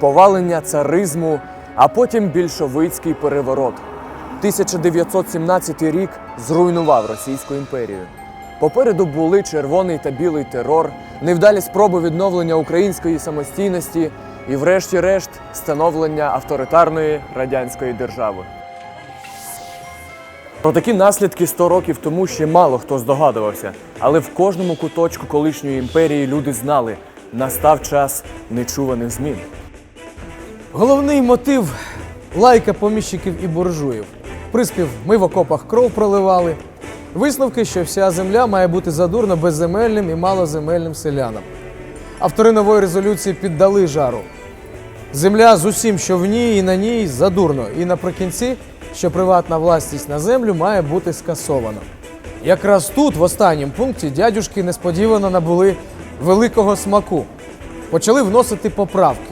повалення царизму, а потім більшовицький переворот. 1917 рік зруйнував Російську імперію. Попереду були червоний та білий терор, невдалі спроби відновлення української самостійності і, врешті-решт, становлення авторитарної радянської держави. Про такі наслідки 100 років тому ще мало хто здогадувався, але в кожному куточку колишньої імперії люди знали, настав час нечуваних змін. Головний мотив лайка поміщиків і буржуїв. Приспів ми в окопах кров проливали. Висновки, що вся земля має бути задурно безземельним і малоземельним селянам. Автори нової резолюції піддали жару. Земля з усім, що в ній і на ній задурно. І наприкінці, що приватна власність на землю має бути скасована. Якраз тут, в останньому пункті, дядюшки несподівано набули великого смаку. Почали вносити поправки.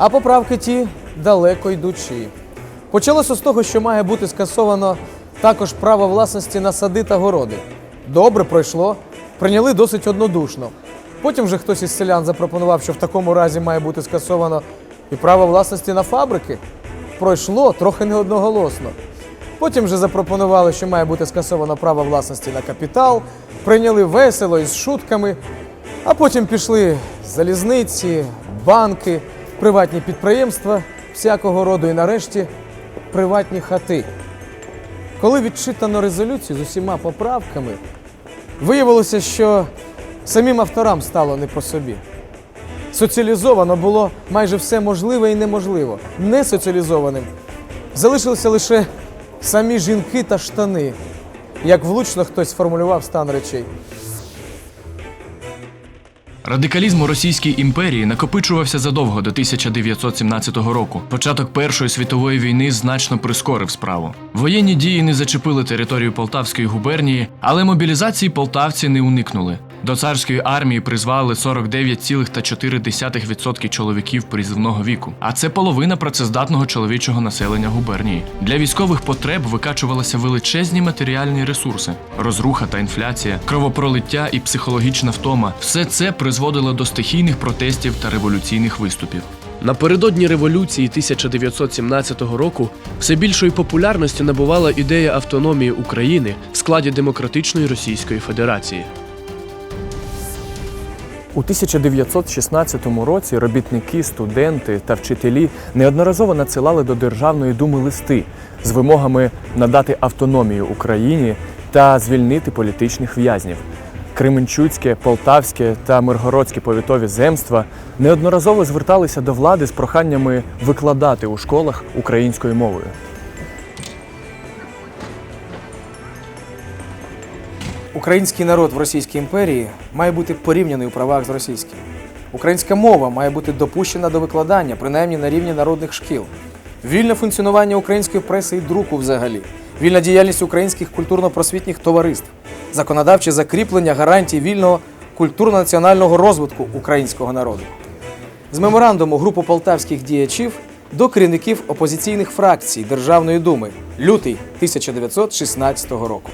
А поправки ті далеко йдучі. Почалося з того, що має бути скасовано також право власності на сади та городи. Добре пройшло, прийняли досить однодушно. Потім вже хтось із селян запропонував, що в такому разі має бути скасовано і право власності на фабрики. Пройшло трохи не одноголосно. Потім вже запропонували, що має бути скасовано право власності на капітал, прийняли весело із шутками, а потім пішли залізниці, банки, приватні підприємства всякого роду і нарешті приватні хати. Коли відчитано резолюцію з усіма поправками, виявилося, що самим авторам стало не по собі. Соціалізовано було майже все можливе і неможливо. Не соціалізованим залишилися лише самі жінки та штани, як влучно хтось сформулював стан речей. Радикалізм у Російській імперії накопичувався задовго до 1917 року. Початок Першої світової війни значно прискорив справу. Воєнні дії не зачепили територію Полтавської губернії, але мобілізації полтавці не уникнули. До царської армії призвали 49,4% чоловіків призивного віку, а це половина працездатного чоловічого населення губернії. Для військових потреб викачувалися величезні матеріальні ресурси, розруха та інфляція, кровопролиття і психологічна втома. Все це призводило до стихійних протестів та революційних виступів. Напередодні революції 1917 року все більшої популярності набувала ідея автономії України в складі демократичної Російської Федерації. У 1916 році робітники, студенти та вчителі неодноразово надсилали до Державної думи листи з вимогами надати автономію Україні та звільнити політичних в'язнів. Кременчуцьке, Полтавське та Миргородське повітові земства неодноразово зверталися до влади з проханнями викладати у школах українською мовою. Український народ в Російській імперії має бути порівняний у правах з російським. Українська мова має бути допущена до викладання, принаймні на рівні народних шкіл. Вільне функціонування української преси і друку взагалі, вільна діяльність українських культурно-просвітніх товариств, законодавче закріплення гарантій вільного культурно-національного розвитку українського народу. З меморандуму групу полтавських діячів до керівників опозиційних фракцій Державної думи лютий 1916 року.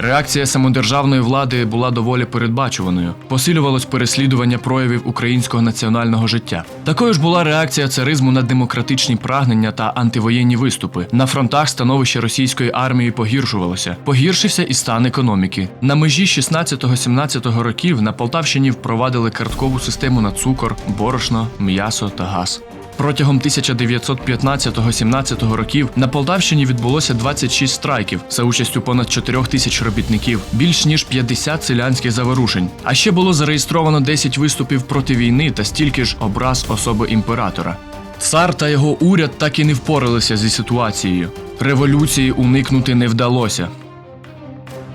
Реакція самодержавної влади була доволі передбачуваною. Посилювалось переслідування проявів українського національного життя. Такою ж була реакція царизму на демократичні прагнення та антивоєнні виступи. На фронтах становище російської армії погіршувалося. Погіршився і стан економіки. На межі 16-17 років на Полтавщині впровадили карткову систему на цукор, борошно, м'ясо та газ. Протягом 1915-17 років на Полтавщині відбулося 26 страйків за участю понад 4 тисяч робітників, більш ніж 50 селянських заворушень. А ще було зареєстровано 10 виступів проти війни та стільки ж образ особи імператора. Цар та його уряд так і не впоралися зі ситуацією. Революції уникнути не вдалося.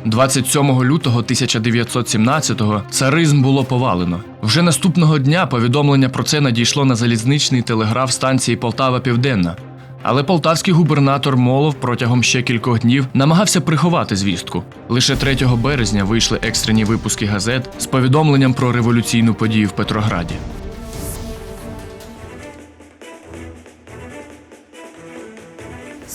27 лютого 1917-го царизм було повалено. Вже наступного дня повідомлення про це надійшло на залізничний телеграф станції Полтава Південна. Але полтавський губернатор Молов протягом ще кількох днів намагався приховати звістку. Лише 3 березня вийшли екстрені випуски газет з повідомленням про революційну подію в Петрограді.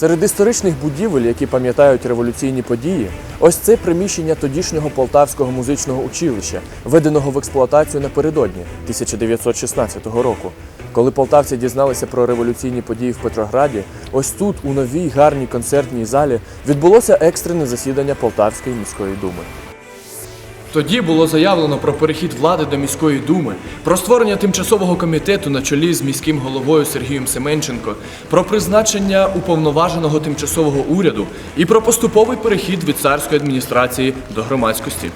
Серед історичних будівель, які пам'ятають революційні події, ось це приміщення тодішнього Полтавського музичного училища, введеного в експлуатацію напередодні 1916 року. Коли полтавці дізналися про революційні події в Петрограді, ось тут, у новій гарній концертній залі, відбулося екстрене засідання Полтавської міської думи. Тоді було заявлено про перехід влади до міської думи, про створення тимчасового комітету на чолі з міським головою Сергієм Семенченко, про призначення уповноваженого тимчасового уряду і про поступовий перехід від царської адміністрації до громадськості.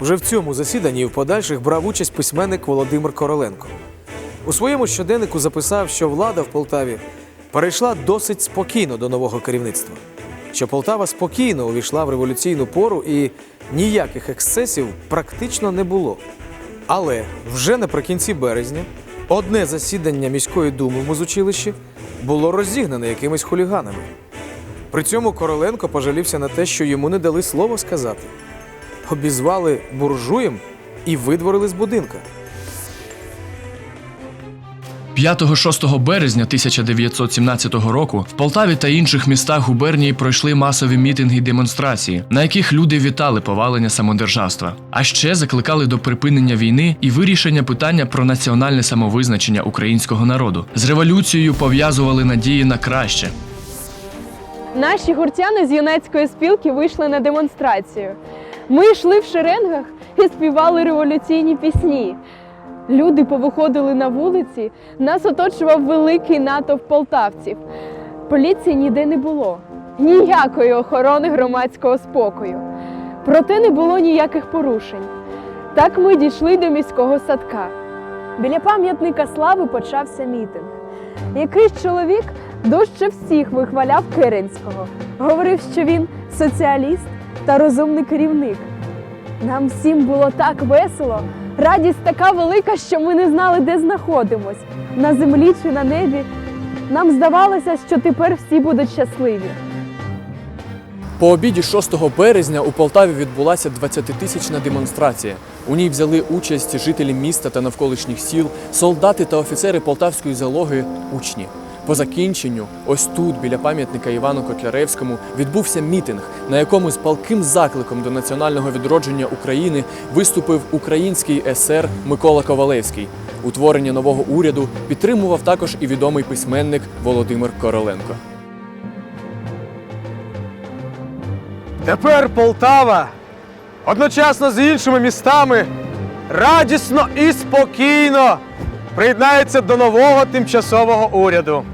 Вже в цьому засіданні і в подальших брав участь письменник Володимир Короленко. У своєму щоденнику записав, що влада в Полтаві перейшла досить спокійно до нового керівництва, що Полтава спокійно увійшла в революційну пору і ніяких ексцесів практично не було. Але вже наприкінці березня одне засідання міської думи в музучилищі було розігнане якимись хуліганами. При цьому Короленко пожалівся на те, що йому не дали слово сказати обізвали буржуєм і видворили з будинка. 5-6 березня 1917 року в Полтаві та інших містах губернії пройшли масові мітинги й демонстрації, на яких люди вітали повалення самодержавства, а ще закликали до припинення війни і вирішення питання про національне самовизначення українського народу. З революцією пов'язували надії на краще. Наші гуртяни з юнацької спілки вийшли на демонстрацію. Ми йшли в шеренгах і співали революційні пісні. Люди повиходили на вулиці, нас оточував великий натовп полтавців. Поліції ніде не було, ніякої охорони громадського спокою. Проте не було ніяких порушень. Так ми дійшли до міського садка. Біля пам'ятника слави почався мітинг. Якийсь чоловік дужче всіх вихваляв Керенського. Говорив, що він соціаліст та розумний керівник. Нам всім було так весело, радість така велика, що ми не знали, де знаходимось на землі чи на небі. Нам здавалося, що тепер всі будуть щасливі. По обіді 6 березня у Полтаві відбулася 20-тисячна демонстрація. У ній взяли участь жителі міста та навколишніх сіл, солдати та офіцери полтавської залоги, учні. По закінченню, ось тут, біля пам'ятника Івану Котляревському, відбувся мітинг, на якому з палким закликом до національного відродження України виступив український есер Микола Ковалевський. Утворення нового уряду підтримував також і відомий письменник Володимир Короленко. Тепер Полтава одночасно з іншими містами радісно і спокійно приєднається до нового тимчасового уряду.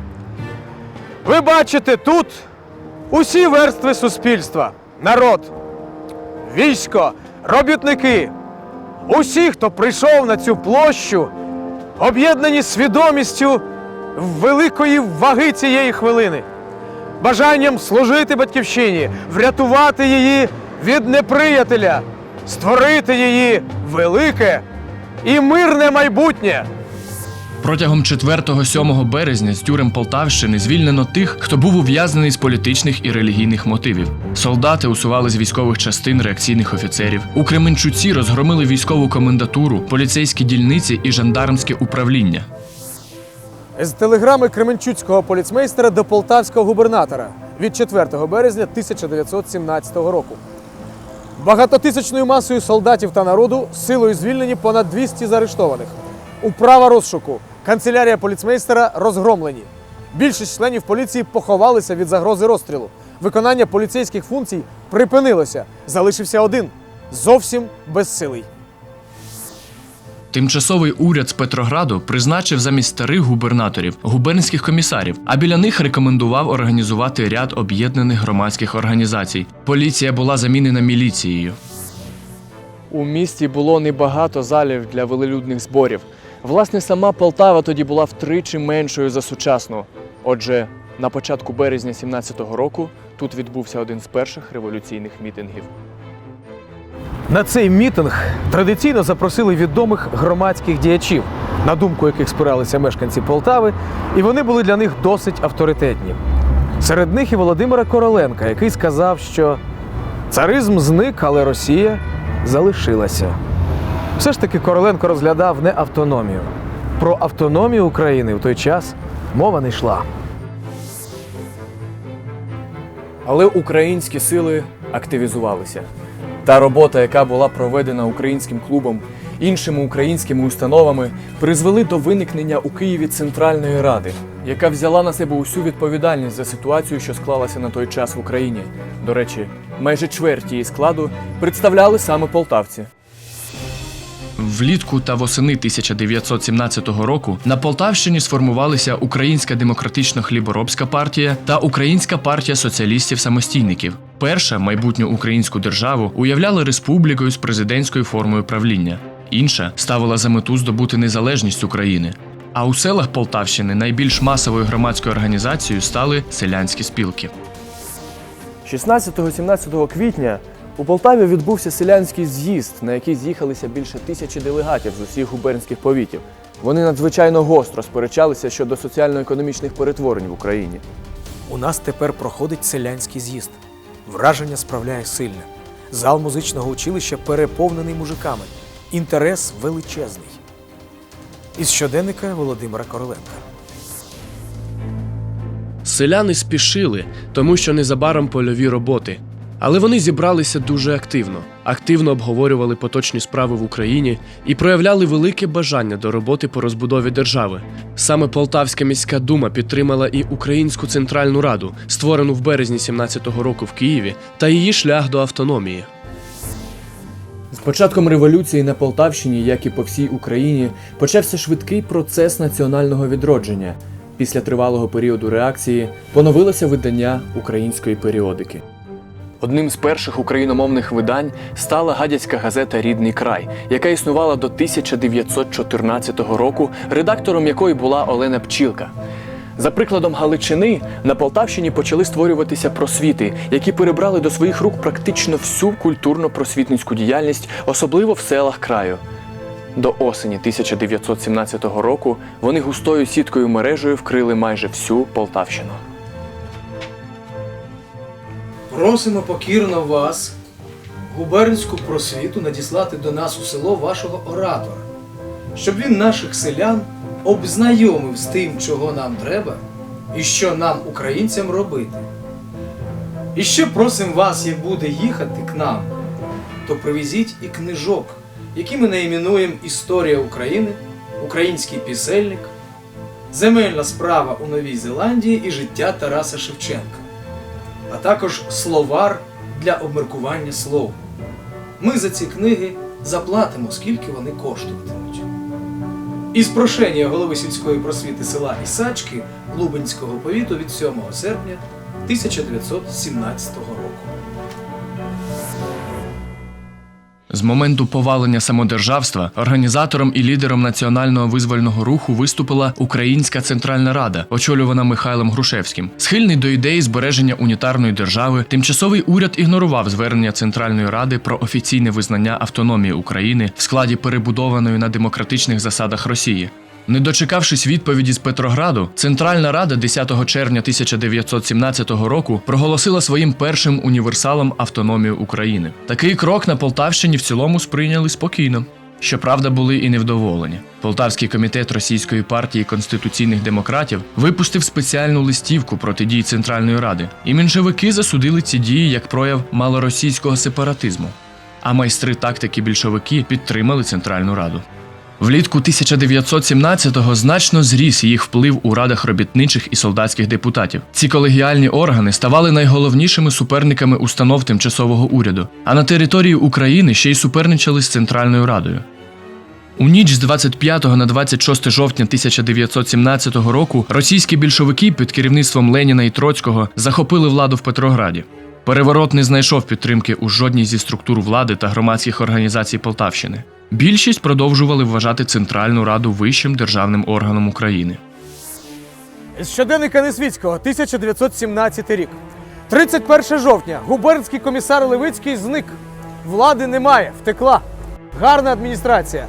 Ви бачите тут усі верстви суспільства: народ, військо, робітники, усі, хто прийшов на цю площу, об'єднані свідомістю великої ваги цієї хвилини бажанням служити батьківщині, врятувати її від неприятеля, створити її велике і мирне майбутнє. Протягом 4-7 березня з тюрем Полтавщини звільнено тих, хто був ув'язнений з політичних і релігійних мотивів. Солдати усували з військових частин реакційних офіцерів. У Кременчуці розгромили військову комендатуру, поліцейські дільниці і жандармське управління. З телеграми Кременчуцького поліцмейстера до полтавського губернатора від 4 березня 1917 року. Багатотисячною масою солдатів та народу силою звільнені понад 200 заарештованих. Управа розшуку, канцелярія поліцмейстера розгромлені. Більшість членів поліції поховалися від загрози розстрілу. Виконання поліцейських функцій припинилося. Залишився один зовсім безсилий. Тимчасовий уряд з Петрограду призначив замість старих губернаторів губернських комісарів, а біля них рекомендував організувати ряд об'єднаних громадських організацій. Поліція була замінена міліцією. У місті було небагато залів для велелюдних зборів. Власне, сама Полтава тоді була втричі меншою за сучасну. Отже, на початку березня 17-го року тут відбувся один з перших революційних мітингів. На цей мітинг традиційно запросили відомих громадських діячів, на думку яких спиралися мешканці Полтави, і вони були для них досить авторитетні. Серед них і Володимира Короленка, який сказав, що царизм зник, але Росія залишилася. Все ж таки Короленко розглядав не автономію. Про автономію України в той час мова не йшла. Але українські сили активізувалися. Та робота, яка була проведена українським клубом, іншими українськими установами, призвели до виникнення у Києві Центральної Ради, яка взяла на себе усю відповідальність за ситуацію, що склалася на той час в Україні. До речі, майже чверть її складу представляли саме полтавці. Влітку та восени 1917 року на Полтавщині сформувалися Українська демократична хліборобська партія та Українська партія соціалістів-самостійників. Перша майбутню українську державу уявляла республікою з президентською формою правління. Інша ставила за мету здобути незалежність України. А у селах Полтавщини найбільш масовою громадською організацією стали селянські спілки. 16-17 квітня у Полтаві відбувся селянський з'їзд, на який з'їхалися більше тисячі делегатів з усіх губернських повітів. Вони надзвичайно гостро сперечалися щодо соціально-економічних перетворень в Україні. У нас тепер проходить селянський з'їзд. Враження справляє сильне. Зал музичного училища переповнений мужиками. Інтерес величезний. Із щоденника Володимира Короленка. Селяни спішили, тому що незабаром польові роботи. Але вони зібралися дуже активно, активно обговорювали поточні справи в Україні і проявляли велике бажання до роботи по розбудові держави. Саме Полтавська міська дума підтримала і Українську центральну раду, створену в березні 17-го року в Києві, та її шлях до автономії. З початком революції на Полтавщині, як і по всій Україні, почався швидкий процес національного відродження. Після тривалого періоду реакції поновилося видання української періодики. Одним з перших україномовних видань стала гадяцька газета Рідний край, яка існувала до 1914 року, редактором якої була Олена Пчілка. За прикладом Галичини на Полтавщині почали створюватися просвіти, які перебрали до своїх рук практично всю культурно-просвітницьку діяльність, особливо в селах краю. До осені 1917 року вони густою сіткою мережею вкрили майже всю Полтавщину. Просимо покірно вас, губернську просвіту, надіслати до нас у село вашого оратора, щоб він наших селян обзнайомив з тим, чого нам треба, і що нам, українцям, робити. І ще просимо вас, як буде їхати к нам, то привезіть і книжок, які ми наіменуємо Історія України, Український пісельник, Земельна справа у Новій Зеландії і життя Тараса Шевченка також словар для обміркування слов. Ми за ці книги заплатимо, скільки вони коштуватимуть. Із прошення голови сільської просвіти села Ісачки Лубенського повіту від 7 серпня 1917 року. З моменту повалення самодержавства організатором і лідером національного визвольного руху виступила Українська Центральна Рада, очолювана Михайлом Грушевським. Схильний до ідеї збереження унітарної держави, тимчасовий уряд ігнорував звернення Центральної Ради про офіційне визнання автономії України в складі перебудованої на демократичних засадах Росії. Не дочекавшись відповіді з Петрограду, Центральна Рада 10 червня 1917 року проголосила своїм першим універсалом автономію України. Такий крок на Полтавщині в цілому сприйняли спокійно. Щоправда, були і невдоволені. Полтавський комітет Російської партії конституційних демократів випустив спеціальну листівку проти дій Центральної Ради, і меншовики засудили ці дії як прояв малоросійського сепаратизму. А майстри тактики більшовики підтримали Центральну Раду. Влітку 1917-го значно зріс їх вплив у радах робітничих і солдатських депутатів. Ці колегіальні органи ставали найголовнішими суперниками установ тимчасового уряду, а на території України ще й суперничали з Центральною Радою. У ніч з 25 на 26 жовтня 1917 року російські більшовики під керівництвом Леніна і Троцького захопили владу в Петрограді. Переворот не знайшов підтримки у жодній зі структур влади та громадських організацій Полтавщини. Більшість продовжували вважати Центральну Раду вищим державним органом України. З щоденника Несвіцького, 1917 рік. 31 жовтня. Губернський комісар Левицький зник. Влади немає, втекла. Гарна адміністрація.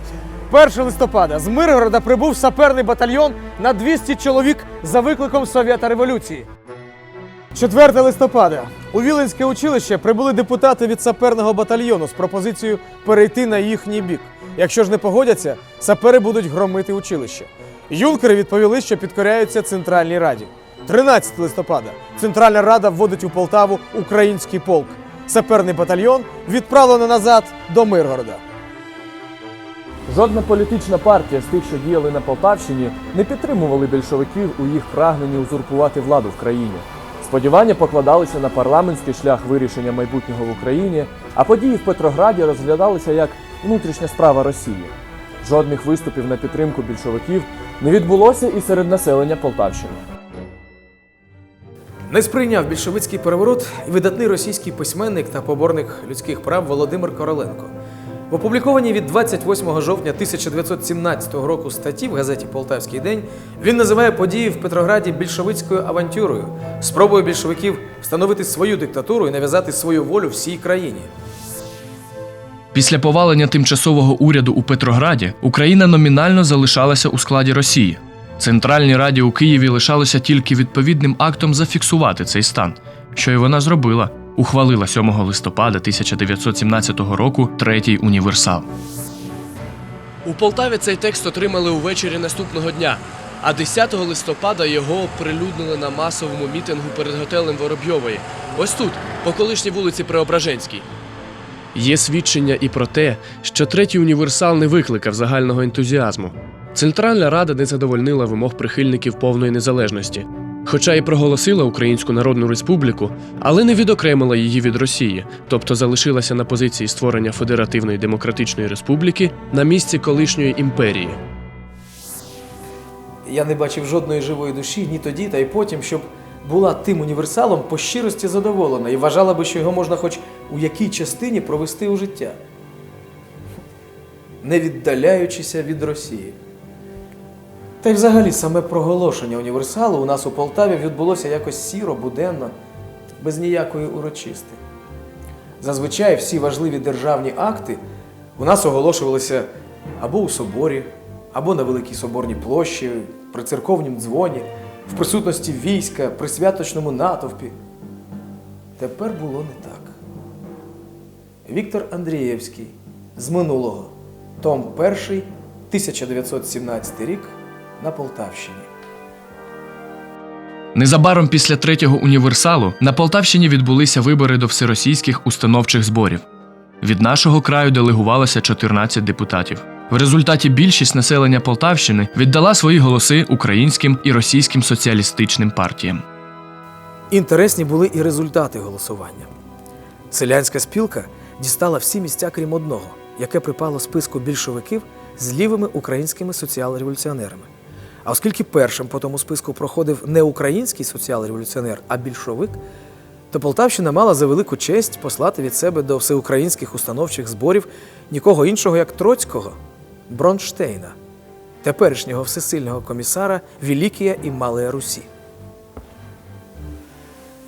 1 листопада з Миргорода прибув саперний батальйон на 200 чоловік за викликом Совєта революції. 4 листопада у Віленське училище прибули депутати від саперного батальйону з пропозицією перейти на їхній бік. Якщо ж не погодяться, сапери будуть громити училище. Юнкери відповіли, що підкоряються Центральній Раді. 13 листопада Центральна Рада вводить у Полтаву український полк. Саперний батальйон відправлено назад до Миргорода. Жодна політична партія з тих, що діяли на Полтавщині, не підтримували більшовиків у їх прагненні узурпувати владу в країні. Сподівання покладалися на парламентський шлях вирішення майбутнього в Україні, а події в Петрограді розглядалися як внутрішня справа Росії. Жодних виступів на підтримку більшовиків не відбулося і серед населення Полтавщини. Не сприйняв більшовицький переворот і видатний російський письменник та поборник людських прав Володимир Короленко. В опублікованій від 28 жовтня 1917 року статті в газеті Полтавський день він називає події в Петрограді більшовицькою авантюрою, спробою більшовиків встановити свою диктатуру і нав'язати свою волю всій країні. Після повалення тимчасового уряду у Петрограді Україна номінально залишалася у складі Росії. Центральній Раді у Києві лишалося тільки відповідним актом зафіксувати цей стан, що й вона зробила. Ухвалила 7 листопада 1917 року третій універсал. У Полтаві цей текст отримали увечері наступного дня, а 10 листопада його оприлюднили на масовому мітингу перед готелем Воробйової. Ось тут, по колишній вулиці Преображенській. Є свідчення і про те, що третій універсал не викликав загального ентузіазму. Центральна Рада не задовольнила вимог прихильників повної незалежності, хоча і проголосила Українську Народну Республіку, але не відокремила її від Росії, тобто залишилася на позиції створення Федеративної Демократичної Республіки на місці колишньої імперії. Я не бачив жодної живої душі ні тоді, та й потім, щоб була тим універсалом по щирості задоволена і вважала би, що його можна хоч у якій частині провести у життя, не віддаляючися від Росії. Та й взагалі саме проголошення універсалу у нас у Полтаві відбулося якось сіро, буденно, без ніякої урочисти. Зазвичай всі важливі державні акти у нас оголошувалися або у соборі, або на Великій Соборній площі, при церковнім дзвоні, в присутності війська, при святочному натовпі. Тепер було не так. Віктор Андрієвський з минулого, том 1, 1917 рік на Полтавщині. Незабаром після третього універсалу на Полтавщині відбулися вибори до всеросійських установчих зборів. Від нашого краю делегувалося 14 депутатів. В результаті більшість населення Полтавщини віддала свої голоси українським і російським соціалістичним партіям. Інтересні були і результати голосування. Селянська спілка дістала всі місця, крім одного, яке припало списку більшовиків з лівими українськими соціал-революціонерами. А оскільки першим по тому списку проходив не український соціал-революціонер, а більшовик, то Полтавщина мала за велику честь послати від себе до всеукраїнських установчих зборів нікого іншого, як Троцького, Бронштейна, теперішнього всесильного комісара Великія і Малої Русі.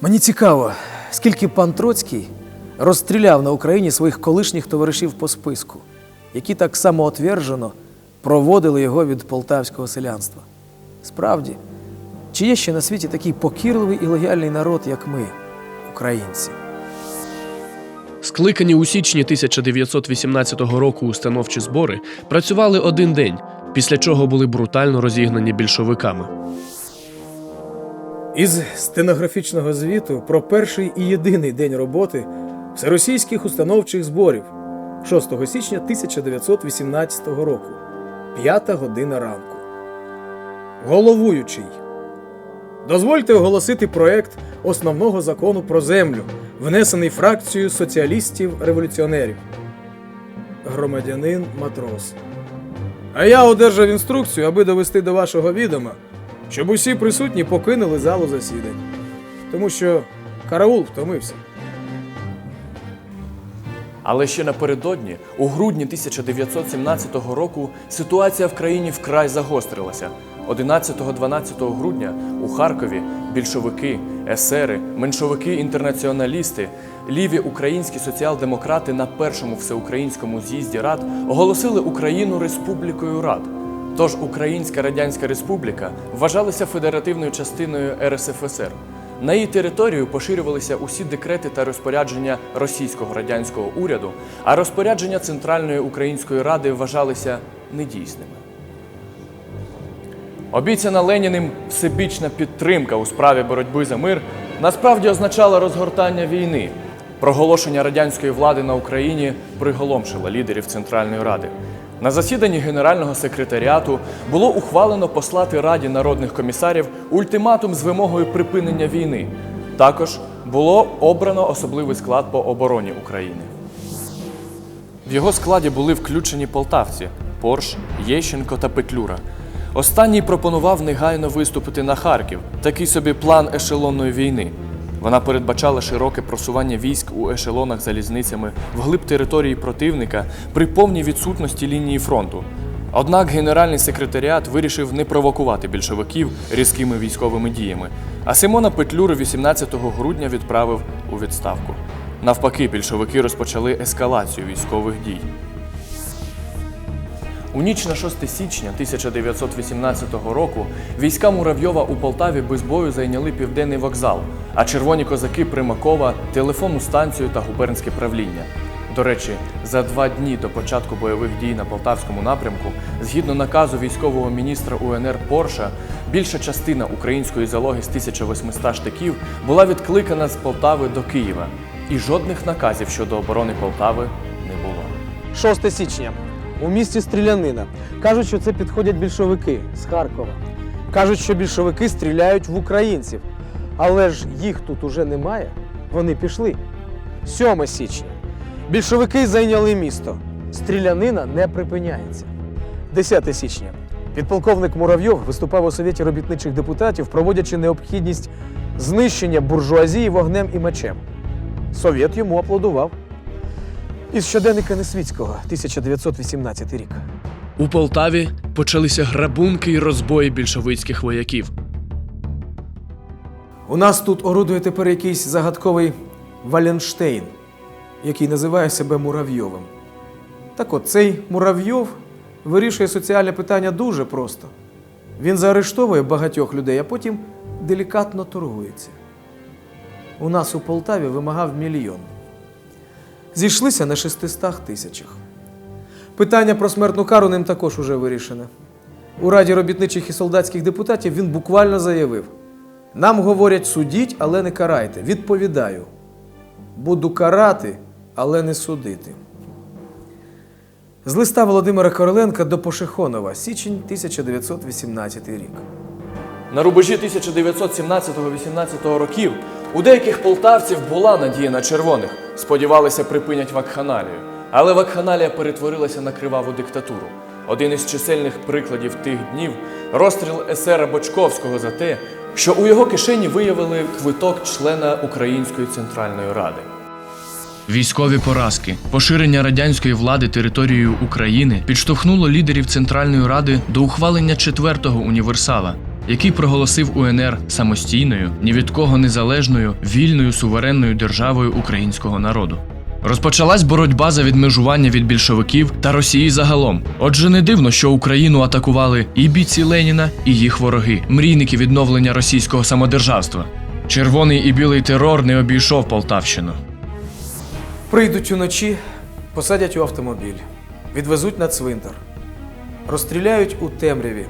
Мені цікаво, скільки пан Троцький розстріляв на Україні своїх колишніх товаришів по списку, які так самоотвержено проводили його від полтавського селянства. Справді, чи є ще на світі такий покірливий і лояльний народ, як ми, українці? Скликані у січні 1918 року установчі збори працювали один день, після чого були брутально розігнані більшовиками. Із стенографічного звіту про перший і єдиний день роботи всеросійських установчих зборів 6 січня 1918 року, 5 година ранку. Головуючий. Дозвольте оголосити проект основного закону про землю, внесений фракцією соціалістів-революціонерів. Громадянин матрос. А я одержав інструкцію, аби довести до вашого відома, щоб усі присутні покинули залу засідань, тому що караул втомився. Але ще напередодні, у грудні 1917 року, ситуація в країні вкрай загострилася. 11-12 грудня у Харкові більшовики, есери, меншовики-інтернаціоналісти, ліві українські соціал-демократи на першому всеукраїнському з'їзді рад оголосили Україну республікою рад. Тож Українська Радянська Республіка вважалася федеративною частиною РСФСР. На її територію поширювалися усі декрети та розпорядження російського радянського уряду, а розпорядження Центральної Української Ради вважалися недійсними. Обіцяна Леніним всебічна підтримка у справі боротьби за мир насправді означала розгортання війни. Проголошення радянської влади на Україні приголомшило лідерів Центральної Ради. На засіданні Генерального секретаріату було ухвалено послати Раді народних комісарів ультиматум з вимогою припинення війни. Також було обрано особливий склад по обороні України. В його складі були включені полтавці Порш, Єщенко та Петлюра. Останній пропонував негайно виступити на Харків, такий собі план ешелонної війни. Вона передбачала широке просування військ у ешелонах залізницями вглиб території противника при повній відсутності лінії фронту. Однак генеральний секретаріат вирішив не провокувати більшовиків різкими військовими діями, а Симона Петлюру 18 грудня відправив у відставку. Навпаки, більшовики розпочали ескалацію військових дій. У ніч на 6 січня 1918 року війська Муравйова у Полтаві без бою зайняли південний вокзал, а червоні козаки Примакова телефонну станцію та губернське правління. До речі, за два дні до початку бойових дій на полтавському напрямку, згідно наказу військового міністра УНР Порша, більша частина української залоги з 1800 штиків була відкликана з Полтави до Києва, і жодних наказів щодо оборони Полтави не було. 6 січня. У місті Стрілянина. Кажуть, що це підходять більшовики з Харкова. Кажуть, що більшовики стріляють в українців. Але ж їх тут уже немає. Вони пішли. 7 січня. Більшовики зайняли місто. Стрілянина не припиняється. 10 січня. Підполковник Муравйов виступав у Совєті робітничих депутатів, проводячи необхідність знищення буржуазії вогнем і мечем. Совєт йому аплодував. Із щоденника Несвіцького, 1918 рік. У Полтаві почалися грабунки і розбої більшовицьких вояків. У нас тут орудує тепер якийсь загадковий Валенштейн, який називає себе Муравйовим. Так от цей Муравйов вирішує соціальне питання дуже просто. Він заарештовує багатьох людей, а потім делікатно торгується. У нас у Полтаві вимагав мільйон. Зійшлися на 600 тисячах. Питання про смертну кару ним також уже вирішене. У Раді робітничих і солдатських депутатів він буквально заявив: нам говорять судіть, але не карайте. Відповідаю. Буду карати, але не судити. З листа Володимира Короленка до Пошехонова, січень 1918 рік. На рубежі 1917-18 років у деяких полтавців була надія на червоних. Сподівалися, припинять вакханалію. Але вакханалія перетворилася на криваву диктатуру. Один із чисельних прикладів тих днів розстріл есера Бочковського за те, що у його кишені виявили квиток члена Української центральної ради. Військові поразки, поширення радянської влади територією України підштовхнуло лідерів Центральної Ради до ухвалення четвертого універсала, який проголосив УНР самостійною, ні від кого незалежною, вільною суверенною державою українського народу. Розпочалась боротьба за відмежування від більшовиків та Росії загалом. Отже, не дивно, що Україну атакували і бійці Леніна, і їх вороги, мрійники відновлення російського самодержавства. Червоний і білий терор не обійшов Полтавщину. Прийдуть уночі, посадять у автомобіль, відвезуть на цвинтар, розстріляють у темряві,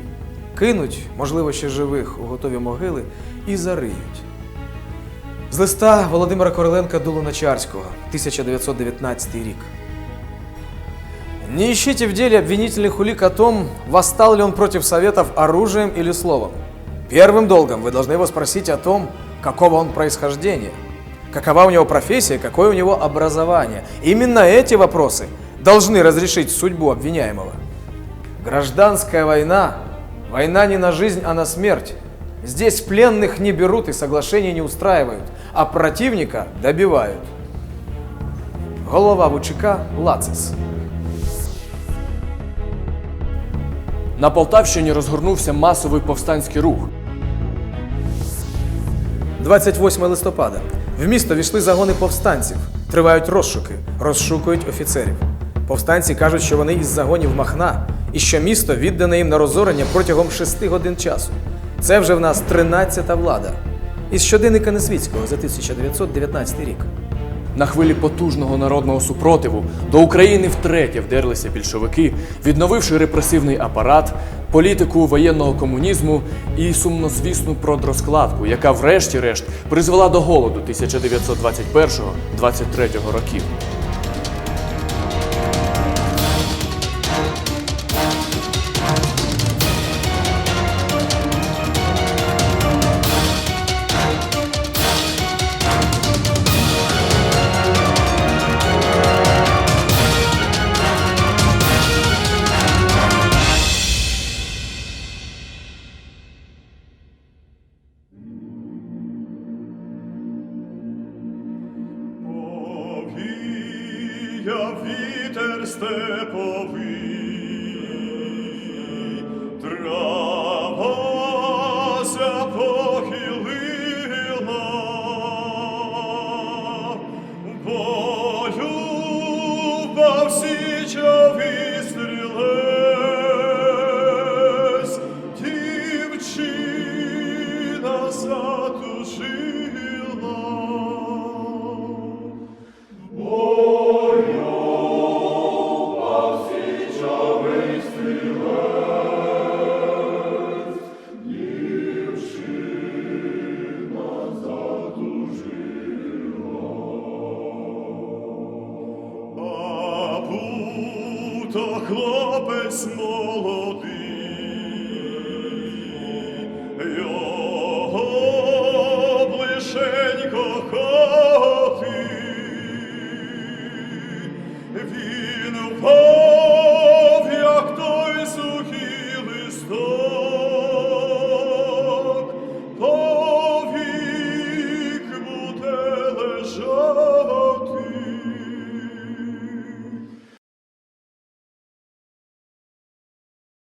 кинуть, можливо, ще живих у готові могили і зариють. З листа Володимира Короленка до Луначарського, 1919 рік. Не ищите в деле обвинительных улик о том, восстал ли он против Советов оружием или словом. Первым долгом вы должны его спросить о том, какого он происхождения, какова у него профессия, какое у него образование. Именно эти вопросы должны разрешить судьбу обвиняемого. Гражданская война – война не на жизнь, а на смерть. Здесь пленных не берут и соглашений не устраивают, а противника добивают. Голова ВЧК Лацис. На Полтавщині розгорнувся масовий повстанський рух. 28 листопада. В місто війшли загони повстанців. Тривають розшуки, розшукують офіцерів. Повстанці кажуть, що вони із загонів Махна і що місто віддане їм на розорення протягом 6 годин часу. Це вже в нас 13-та влада. Із щоденника Несвіцького за 1919 рік. На хвилі потужного народного супротиву до України втретє вдерлися більшовики, відновивши репресивний апарат політику воєнного комунізму і сумнозвісну продрозкладку, яка врешті-решт призвела до голоду 1921-23 років.